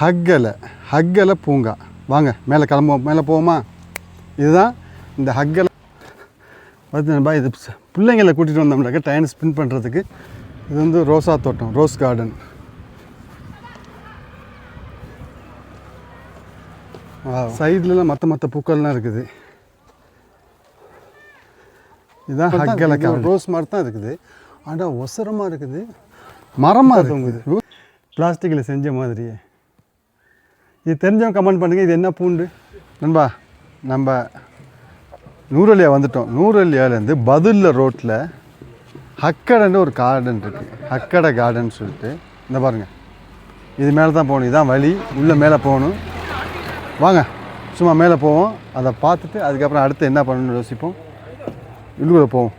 ஹக்கலை ஹக்கலை பூங்கா. வாங்க மேலே கிளம்புவோம். மேலே போவோமா? இதுதான் இந்த ஹக்கலை. பார்த்தீங்கன்னா இது பிள்ளைங்களை கூட்டிகிட்டு வந்தோம்னாக்க டைம் ஸ்பெண்ட் பண்ணுறதுக்கு இது வந்து ரோசா தோட்டம் ரோஸ் கார்டன் சைட்லலாம் மற்ற மற்ற பூக்கள்லாம் இருக்குது. இதுதான் ஹக்கலை ரோஸ் மாதிரி தான் இருக்குது. ஆனால் ஒசரமாக இருக்குது. மரமாக இருக்குது. பிளாஸ்டிக்கில் செஞ்ச மாதிரியே. இது தெரிஞ்சவங்க கமெண்ட் பண்ணுங்கள் இது என்ன பூண்டு? நண்பா நம்ம நூரலியா வந்துட்டோம். நூரலியாலேருந்து பதிலில் ரோட்டில் ஹக்கடைன்னு ஒரு கார்டன் இருக்குது ஹக்கடை கார்டன் சொல்லிட்டு. இந்த பாருங்கள் இது மேலே தான் போகணும். இதுதான் வழி. உள்ளே மேலே போகணும். வாங்க. சும்மா மேலே போவோம். அதை பார்த்துட்டு அதுக்கப்புறம் அடுத்து என்ன பண்ணணும்னு யோசிப்போம். உள்ளுக்குள்ளே போவோம்.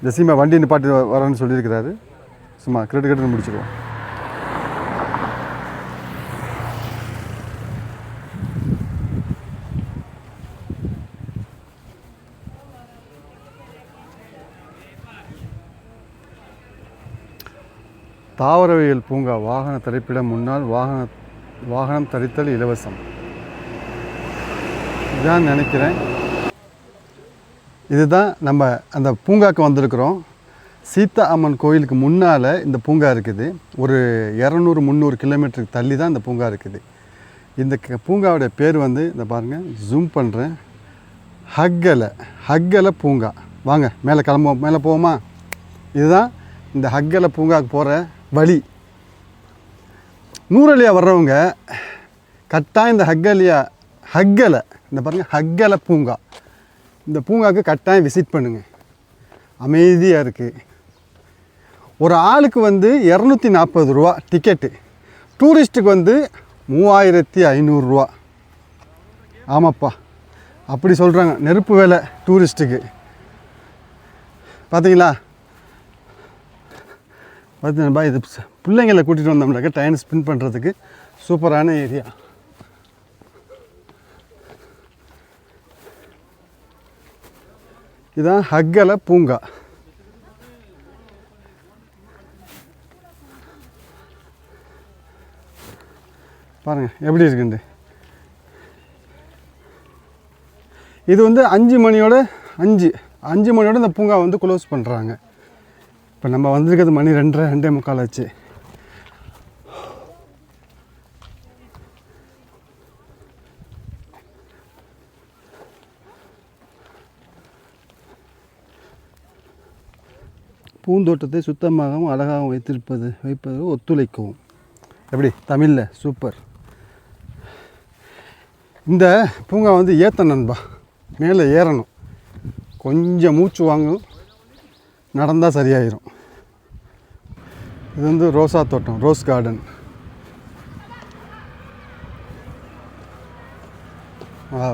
இந்த சீமா வண்டி நிப்பாட்டி வரேன்னு சொல்லியிருக்கிறாரு. சும்மா கிரெட்டு கிரெட்டுன்னு முடிச்சுக்குவோம் தாவரவியல் பூங்கா வாகன தரிப்பிடம் முன்னால் வாகன வாகனம் தரித்தல் இலவசம். இதான் நினைக்கிறேன். இதுதான் நம்ம அந்த பூங்காக்கு வந்திருக்கிறோம். சீதா அம்மன் கோயிலுக்கு முன்னால் இந்த பூங்கா இருக்குது. ஒரு இரநூறு முந்நூறு கிலோமீட்டருக்கு தள்ளி தான் இந்த பூங்கா இருக்குது. இந்த க- பூங்காவுடைய பேர் வந்து இந்த பாருங்கள் ஜூம் பண்ணுறேன் ஹக்கலை ஹக்கலை பூங்கா. வாங்க மேலே கிளம்புவோம் மேலே போவோமா? இதுதான் இந்த ஹக்கலை பூங்காவுக்கு போகிற வழி நூறலியா வர்றவங்க கட்டாயம் இந்த ஹக்கலியா ஹக்கலை இந்த பாருங்கள் ஹக்கலை பூங்கா. இந்த பூங்காவுக்கு கட்டாயம் விசிட் பண்ணுங்கள் அமைதியாக இருக்குது ஒரு ஆளுக்கு வந்து இரநூத்தி நாற்பது ரூபா டிக்கெட்டு டூரிஸ்ட்டுக்கு வந்து மூவாயிரத்தி ஐநூறுரூவா ஆமாப்பா. அப்படி சொல்கிறாங்க நெருப்பு வேலை டூரிஸ்ட்டுக்கு பார்த்தீங்களா பார்த்தீங்கப்பா இது பிள்ளைங்களை கூட்டிகிட்டு வந்தோம்னாக்க டைம் ஸ்பெண்ட் பண்ணுறதுக்கு சூப்பரான ஏரியா இதான் ஹக்கலை பூங்கா. பாருங்கள் எப்படி இருக்குண்டு இது வந்து அஞ்சு மணியோட அஞ்சு அஞ்சு மணியோட இந்த பூங்கா வந்து க்ளோஸ் பண்ணுறாங்க இப்போ நம்ம வந்திருக்கிறது மணி ரெண்டரை ரெண்டே முக்கால் ஆச்சு. பூந்தோட்டத்தை சுத்தமாகவும் அழகாகவும் வைத்திருப்பது வைப்பது ஒத்துழைக்கவும் எப்படி? தமிழில் சூப்பர் இந்த பூங்கா வந்து ஏற்ற நண்பா. மேலே ஏறணும். கொஞ்சம் மூச்சு வாங்கும் நடந்தால் சரியாயிரும். இது வந்து ரோசா தோட்டம் ரோஸ் கார்டன். ஆ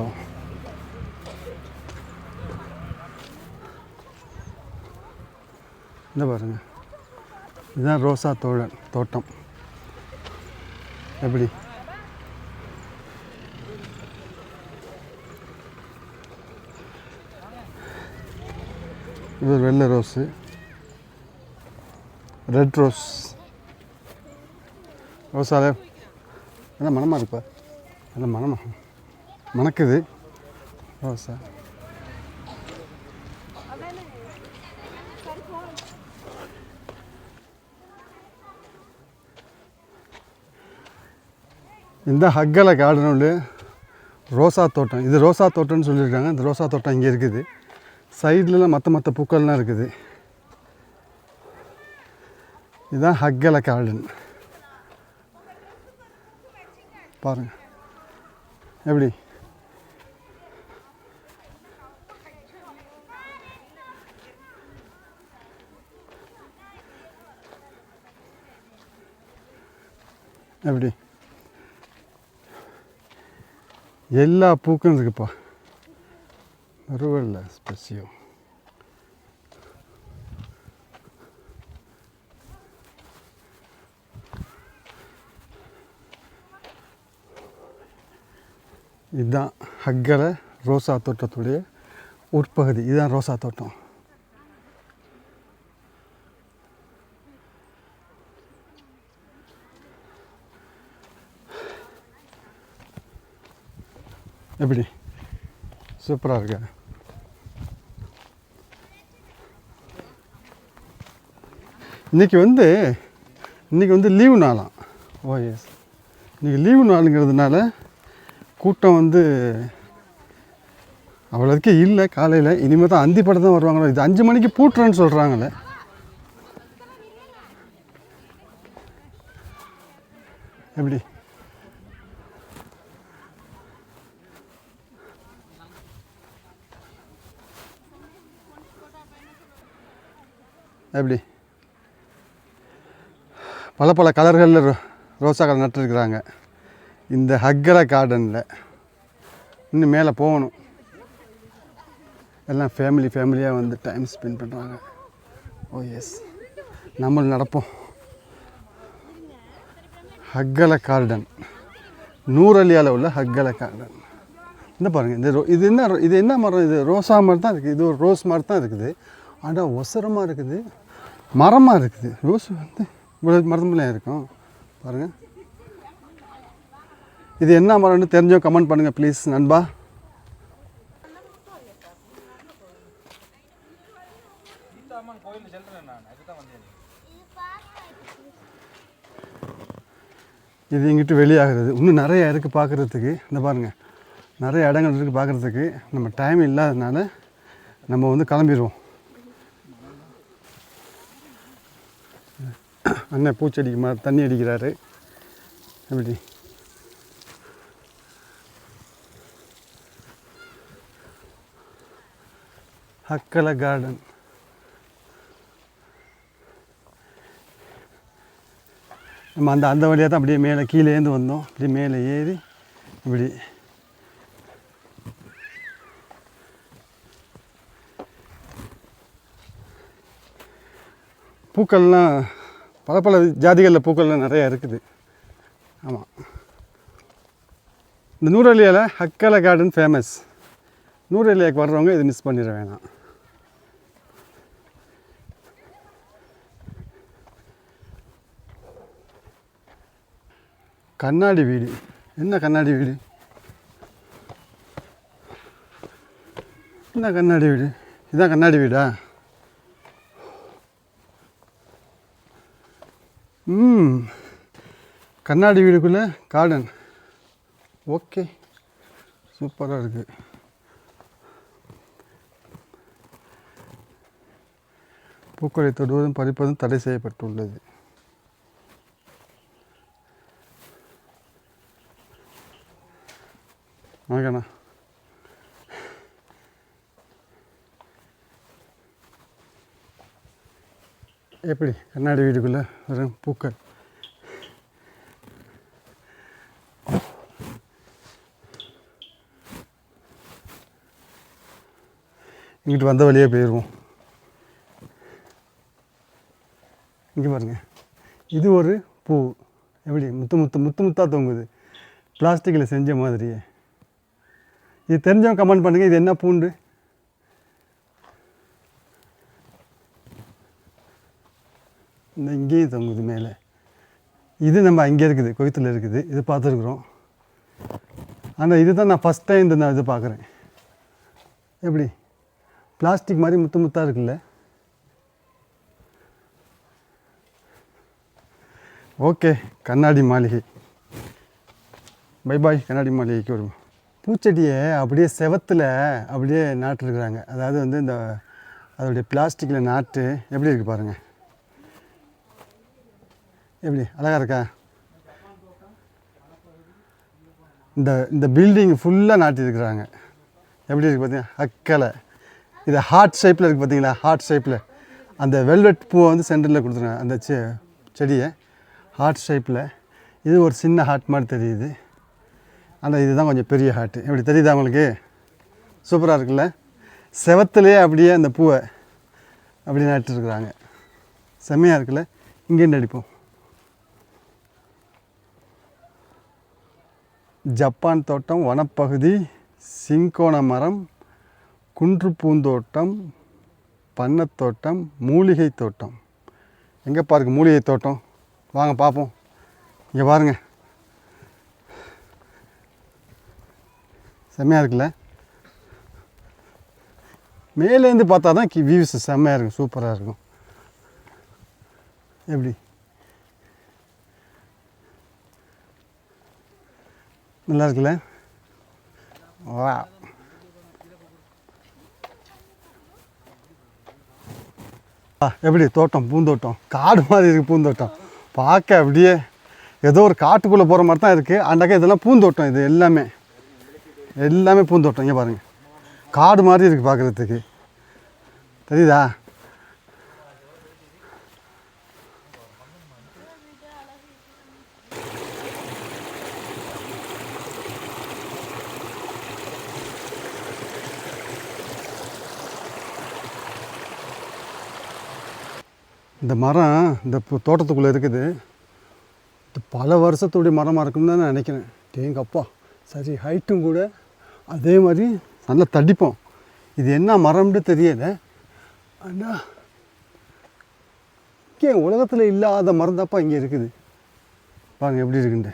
இந்த பாருங்க. இதுதான் ரோசா தோழன் தோட்டம். எப்படி? இது ஒரு வெள்ளை ரோஸு. ரெட் ரோஸ் ரோஸால என்ன மனமாக இருப்பா நல்ல மனமா? மணக்குது. ரோஸா இந்த ஹக்கலை கார்டன் ரோசா தோட்டம். இது ரோசா தோட்டம்னு சொல்லியிருக்காங்க. இந்த ரோசா தோட்டம் இங்கே இருக்குது. சைட்லலாம் மற்ற மற்ற பூக்கள்லாம் இருக்குது. இதுதான் ஹக்கல கார்டன். பாருங்கள் எப்படி? எப்படி? எல்லா பூக்கும் இருக்குப்பா. ரூவல்ல ஸ்பெசியோ இதுதான் ஹக்கரை ரோசா தோட்டத்துடைய உட்பகுதி. இதுதான் ரோசா தோட்டம். எப்படி? சூப்பராக இருக்கா? இன்றைக்கி வந்து இன்றைக்கி வந்து லீவு நாளாம். ஓ எஸ் இன்றைக்கி லீவு நாளுங்கிறதுனால கூட்டம் வந்து அவ்வளோதுக்கு இல்லை காலையில். இனிமேல் தான் அந்தி படம் தான் வருவாங்களோ? இது அஞ்சு மணிக்கு பூட்டுறேன்னு சொல்கிறாங்களே எப்படி? எப்படி? பல பல கலர்களில் ரோ கலர் நட்டுருக்குறாங்க. இந்த ஹக்கர கார்டனில். இன்னும் மேலே போகணும். எல்லாம் ஃபேமிலி ஃபேமிலியாக வந்து டைம் ஸ்பெண்ட் பண்ணுறாங்க ஓ oh, எஸ் நம்மளும் நடப்போம். ஹக்கல கார்டன். நூறலியால் உள்ள ஹக்கல கார்டன். இந்த பாருங்கள் இந்த ரோ இது என்ன இது என்ன மரம்? இது ரோஸா மாதிரி தான் இருக்குது. இது ஒரு ரோஸ் மாதிரி தான் இருக்குது. ஆனால் ஒசரமாக இருக்குது. மரமாக இருக்குது. ரோஸ் வந்து இவ்வளோ மரத்துலாம் இருக்கும். பாருங்கள் இது என்ன மரம்னு தெரிஞ்சோ கமெண்ட் பண்ணுங்கள் ப்ளீஸ் நண்பா. இது எங்கிட்ட வெளியாகிறது. இன்னும் நிறைய இருக்குது பார்க்குறதுக்கு. இந்த பாருங்கள் நிறைய இடங்கள் இருக்குது பார்க்குறதுக்கு. நம்ம டைம் இல்லாததுனால நம்ம வந்து கிளம்பிடுவோம். அண்ணன் பூச்செடிக்கு மாதிரி தண்ணி அடிக்கிறாரு. எப்படி? ஹக்கல கார்டன் நம்ம அந்த அந்த வழியாக தான் அப்படியே மேலே கீழேந்து வந்தோம் இப்படி மேலே ஏறி இப்படி பூக்கள்லாம் பல பல ஜாதிகளில் பூக்கள்லாம் நிறையா இருக்குது ஆமாம் இந்த நூறலியாவில் ஹக்கல கார்டன் ஃபேமஸ் நூறலியாவுக்கு வர்றவங்க இது மிஸ் பண்ணிட வேணாம். கண்ணாடி வீடு. என்ன கண்ணாடி வீடு? என்ன கண்ணாடி வீடு? இதான் கண்ணாடி வீடா? ம். கண்ணாடி வீடுக்குள்ளே கார்டன் ஓகே. சூப்பராக இருக்குது பூக்களை தொடுவதும் பறிப்பதும் தடை செய்யப்பட்டுள்ளது. வாங்கண்ணா எப்படி? கண்ணாடி வீடுக்குள்ளே வரும் பூக்கள். இங்கிட்டு வந்த வழியே போயிடுவோம் இங்கே பாருங்கள் இது ஒரு பூ. எப்படி? முத்து முத்து முத்து முத்தாக தொங்குது. பிளாஸ்டிக்கில் செஞ்ச மாதிரியே. இது தெரிஞ்சவங்க கமெண்ட் பண்ணுங்கள் இது என்ன பூண்டு? இந்த இங்கேயும் தொங்குது மேலே. இது நம்ம அங்கே இருக்குது கொய்த்தில் இருக்குது. இது பார்த்துருக்குறோம். ஆனால் இது தான் நான் ஃபஸ்ட் டைம் இந்த நான் இது பார்க்குறேன். எப்படி? பிளாஸ்டிக் மாதிரி முத்து முத்தாக இருக்குல்ல? ஓகே கண்ணாடி மாளிகை பை பாய் கண்ணாடி மாளிகைக்கு வருவோம் பூச்செடியை அப்படியே செவத்தில் அப்படியே நாட்டிருக்கிறாங்க அதாவது வந்து இந்த அதோடைய பிளாஸ்டிக்கில் நாட்டு எப்படி இருக்குது பாருங்கள் எப்படி அழகாக இருக்கா இந்த இந்த பில்டிங் ஃபுல்லாக நாட்டியிருக்கிறாங்க எப்படி இருக்குது பார்த்தீங்கன்னா அக்கலை இது ஹார்ட் ஷேப்பில் இருக்குது பார்த்தீங்களா ஹார்ட் ஷேப்பில் அந்த வெல்வெட் பூவை வந்து சென்டரில் கொடுத்துருங்க அந்த செ செடியை ஹார்ட் ஷேப்பில் இது ஒரு சின்ன ஹார்ட் மாதிரி தெரியுது. ஆனால் இதுதான் கொஞ்சம் பெரிய ஹார்ட் இப்படி தெரியுதா உங்களுக்கு? சூப்பராக இருக்குல்ல? செவத்துலேயே அப்படியே அந்த பூவை அப்படி நட்டுருக்குறாங்க செம்மையாக இருக்குல்ல? இங்கேருந்து அடிப்போம். ஜப்பான் தோட்டம் வனப்பகுதி சிங்கோண மரம் குன்று பூந்தோட்டம் பண்ணத்தோட்டம் மூலிகை தோட்டம். எங்கே பாருக்கு மூலிகை தோட்டம். வாங்க பார்ப்போம் இங்கே பாருங்கள் செம்மையாக இருக்குல்ல? மேலேருந்து பார்த்தா தான் வியூஸ் செம்மையாக இருக்கும் சூப்பராக இருக்கும். எப்படி? நல்லா இருக்குல்ல? வா. எப்படி? தோட்டம் பூந்தோட்டம். காடு மாதிரி இருக்குது பூந்தோட்டம். பார்க்க அப்படியே ஏதோ ஒரு காட்டுக்குள்ளே போகிற மாதிரி தான் இருக்குது. அண்டாக்கா இதெல்லாம் பூந்தோட்டம் இது எல்லாமே. எல்லாமே பூந்தோட்டம். இங்கே பாருங்கள் காடு மாதிரி இருக்குது பார்க்குறதுக்கு. தெரியுதா? இந்த மரம் இந்த தோட்டத்துக்குள்ளே இருக்குது. இது பல வருஷத்துடைய மரமாக இருக்கும்னு தான் நான் நினைக்கிறேன். தேங்கப்பா சரி ஹைட்டும் கூட அதே மாதிரி நல்லா தடிப்போம். இது என்ன மரம்னு தெரியல. ஆனால் இங்கே உலகத்தில் இல்லாத மரம் தான்ப்பா இங்கே இருக்குது. பாருங்க எப்படி இருக்குண்டு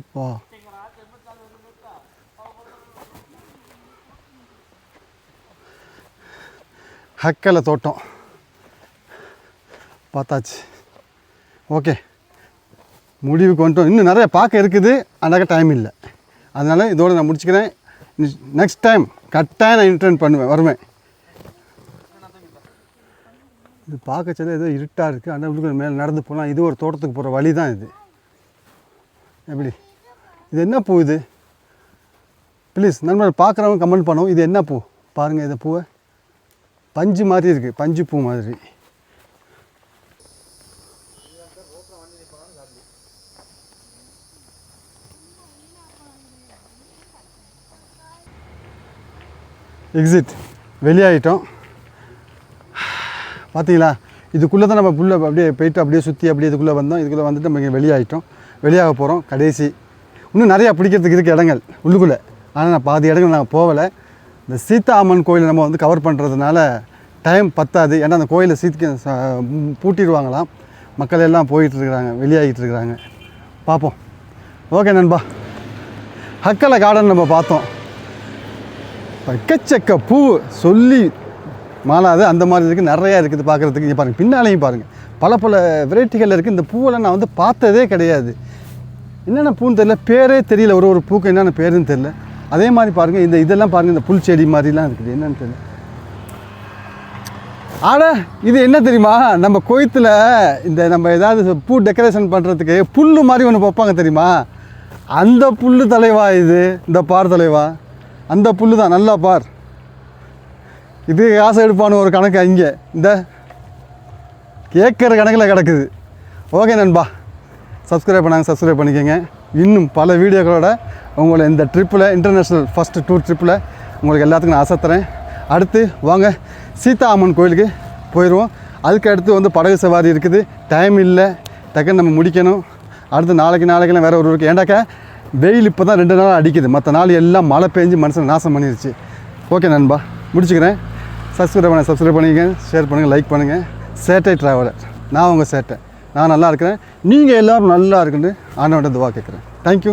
அப்பா. ஹக்கலை தோட்டம். பார்த்தாச்சு. ஓகே. முடிவுக்கு வந்துட்டோம். இன்னும் நிறைய பார்க்க இருக்குது. அந்தாக்க டைம் இல்லை. அதனால் இதோடு நான் முடிச்சுக்கிறேன். நெக்ஸ்ட் டைம் கரெக்டாக நான் இன்டர்ன் பண்ணுவேன். வருவேன். இது பார்க்க சொல்ல ஏதோ இருட்டாக இருக்குது ஆனால் உள்ளுக்கு மேலே நடந்து போகலாம் இது ஒரு தோட்டத்துக்கு போகிற வழி தான் இது. எப்படி? இது என்ன பூ இது? ப்ளீஸ் நண்பர் பார்க்குறவங்க கமெண்ட் பண்ணுவோம். இது என்ன பூ? பாருங்கள் இந்த பூவை. பஞ்சு மாதிரி இருக்குது பஞ்சு பூ மாதிரி. எக்ஸிட் வெளியாகிட்டோம் பார்த்தீங்களா இதுக்குள்ளே தான் நம்ம புள்ள அப்படியே போயிட்டு அப்படியே சுற்றி அப்படியே இதுக்குள்ளே வந்தோம். இதுக்குள்ளே வந்துட்டு நம்ம இங்கே வெளியாகிட்டோம் வெளியாக போகிறோம் கடைசி. இன்னும் நிறையா பிடிக்கிறதுக்கு இருக்குது இடங்கள் உள்ளுக்குள்ளே. ஆனால் நான் பாதி இடங்கள் நான் போகலை. இந்த சீதா அம்மன் கோயிலை நம்ம வந்து கவர் பண்ணுறதுனால டைம் பத்தாது. ஏன்னா அந்த கோயிலை சீத்து பூட்டிடுவாங்களாம். மக்கள் எல்லாம் போயிட்டுருக்குறாங்க வெளியாகிட்டு இருக்கிறாங்க. பார்ப்போம். ஓகே நண்பா. ஹக்கலை கார்டன் நம்ம பார்த்தோம். எக்கச்சக்க பூ சொல்லி மாலாது அந்த மாதிரி இருக்குது நிறையா இருக்குது பார்க்குறதுக்கு. இங்கே பாருங்கள் பின்னாலையும் பாருங்கள் பல பல வெரைட்டிகள் இருக்குது இந்த பூவெல்லாம் நான் வந்து பார்த்ததே கிடையாது. என்னென்ன பூன்னு தெரியல. பேரே தெரியல. ஒரு ஒரு பூக்கு என்னென்ன பேருன்னு தெரியல. அதே மாதிரி பாருங்கள் இந்த இதெல்லாம் பாருங்கள் இந்த புல் செடி மாதிரிலாம் இருக்குது. என்னென்னு தெரியல. ஆனால் இது என்ன தெரியுமா? நம்ம கோயத்தில் இந்த நம்ம ஏதாவது பூ டெக்கரேஷன் பண்ணுறதுக்கு புல் மாதிரி ஒன்று வைப்பாங்க தெரியுமா? அந்த புல் தலைவா இது? இந்த பார் தலைவா? அந்த புல் தான் நல்லா பார். இது காசு எடுப்பான்னு ஒரு கணக்கு அங்கே. இந்த ஏக்கர் கணக்கில் கிடக்குது. ஓகே நண்பா. சப்ஸ்கிரைப் பண்ணாங்க சப்ஸ்கிரைப் பண்ணிக்கோங்க. இன்னும் பல வீடியோக்களோட உங்களை இந்த ட்ரிப்பில் இன்டர்நேஷ்னல் ஃபஸ்ட்டு டூர் ட்ரிப்பில் உங்களுக்கு எல்லாத்துக்கும் நான் அசத்துறேன். அடுத்து வாங்க சீதா அம்மன் கோயிலுக்கு போயிடுவோம். அதுக்கு அடுத்து வந்து படகு சவாரி இருக்குது. டைம் இல்லை. டக்குன்னு நம்ம முடிக்கணும். அடுத்து நாளைக்கு நாளைக்கெல்லாம் வேறு ஒரு ஊருக்கு. ஏண்டாக்கா வெயில் இப்போ தான் ரெண்டு நாள் அடிக்குது. மற்ற நாள் எல்லாம் மழை பெஞ்சு மனுஷனை நாசம் பண்ணிருச்சு. ஓகே நண்பா முடிச்சுக்கிறேன். சப்ஸ்கிரைப் பண்ண சப்ஸ்கிரைப் பண்ணிக்கங்க. ஷேர் பண்ணுங்கள் லைக் பண்ணுங்கள் சேட்டை ட்ராவலர் நான் உங்கள் சேட்டை. நான் நல்லா இருக்கிறேன். நீங்கள் எல்லோரும் நல்லா இருக்குன்னு ஆண்டவன்ட்ட துவா கேட்குறேன். தேங்க்யூ